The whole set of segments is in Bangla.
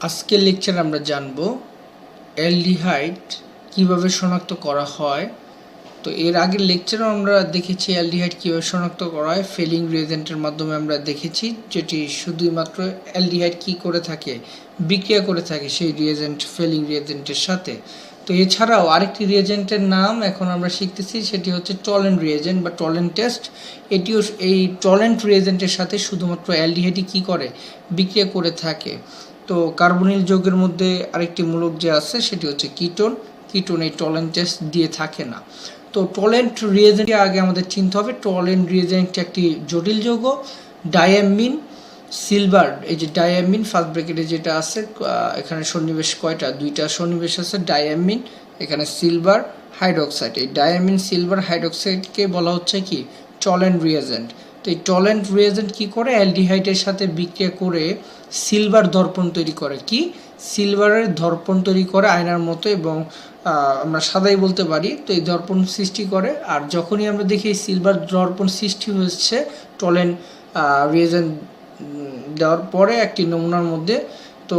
আজকের লেকচার আমরা জানব অ্যালডিহাইড কীভাবে শনাক্ত করা হয়। তো এর আগের লেকচারও আমরা দেখেছি অ্যালডিহাইড কীভাবে শনাক্ত করা হয়, ফেলিং রিয়েজেন্টের মাধ্যমে আমরা দেখেছি যেটি শুধুমাত্র অ্যালডিহাইড কী করে থাকে, বিক্রিয়া করে থাকে সেই রিয়েজেন্ট, ফেলিং রিয়েজেন্টের সাথে। তো এছাড়াও আরেকটি রিয়েজেন্টের নাম এখন আমরা শিখতেছি, সেটি হচ্ছে টলেন্ট রিয়েজেন্ট বা টলেন্ট টেস্ট। এটিও এই টলেন্ট রিয়েজেন্টের সাথে শুধুমাত্র অ্যালডিহাইডই কী করে, বিক্রিয়া করে থাকে। তো কার্বনিল যৌগের মধ্যে আরেকটি মূলক যে আছে, সেটি হচ্ছে কিটোন। কিটোন এই টলেন্ট টেস্ট দিয়ে থাকে না। তো টলেন্ট রিয়েজেন্টকে আগে আমাদের চিনতে হবে। টলেন্ট রিয়েজেন্ট একটি জটিল যৌগ ডায়ামিন সিলভার এই যে ডায়ামিন ফার্স্ট ব্র্যাকেটে যেটা আছে এখানে সন্নিবেশ কয়টা? দুইটা সন্নিবেশ আছে ডায়ামিন এখানে সিলভার হাইড্রোক্সাইড এই ডায়ামিন সিলভার হাইড্রোক্সাইডকে বলা হচ্ছে কি? Tollens reagent. তো এই টলেন্ট রিয়েজেন্ট কী করে? অ্যালডিহাইডের সাথে বিক্রিয়া করে সিলভার দর্পণ তৈরি করে। কি? সিলভারের দর্পণ তৈরি করে আয়নার মতো এবং আমরা সাদাই বলতে পারি। তো এই দর্পণ সৃষ্টি করে। আর যখনই আমরা দেখি সিলভার দর্পণ সৃষ্টি হচ্ছে টলেন্ট রিয়েজেন্ট দেওয়ার পরে একটি নমুনার মধ্যে তো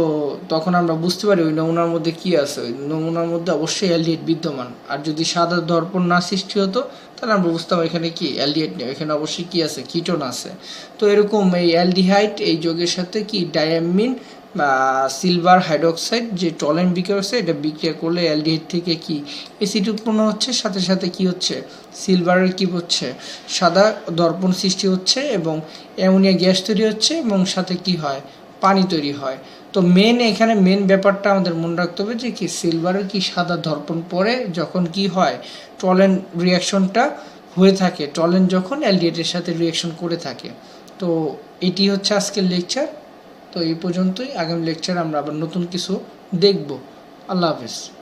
তখন আমরা বুঝতে পারি ওই নমুনার মধ্যে কি আছে। ওই নমুনার মধ্যে অবশ্যই অ্যালডিহাইড বিদ্যমান। আর যদি সাদা দর্পণ না সৃষ্টি হতো, তাহলে আমরা বুঝতাম এখানে কি অ্যালডিহাইড নেই, এখানে অবশ্যই কি আছে? কিটোন আছে। তো এরকম এই অ্যালডিহাইড, এই যোগের সাথে কি ডায়ামিন বা সিলভার হাইড্রোক্সাইড যে টলেন বিক্রিয়া হচ্ছে, এটা বিক্রিয়া করলে অ্যালডিহাইড থেকে কি অ্যাসিড উৎপন্ন হচ্ছে? সাথে সাথে কি হচ্ছে? সিলভারের কি হচ্ছে? সাদা দর্পণ সৃষ্টি হচ্ছে এবং অ্যামোনিয়া গ্যাস তৈরি হচ্ছে এবং সাথে কি হয়? পানি তৈরি হয়। তো মেন এখানে মেন ব্যাপারটা আমাদের মনে রাখতে হবে যে কি সিলভারের কি সাদা ধর্পণ পরে যখন কি হয়, টলেন রিয়াকশনটা হয়ে থাকে। টলেন যখন অ্যালডিয়েটের সাথে রিয়াকশন করে থাকে। তো এটি হচ্ছে আজকের লেকচার তো এই পর্যন্তই। আগামী লেকচার আমরা আবার নতুন কিছু দেখব। আল্লাহ হাফেজ।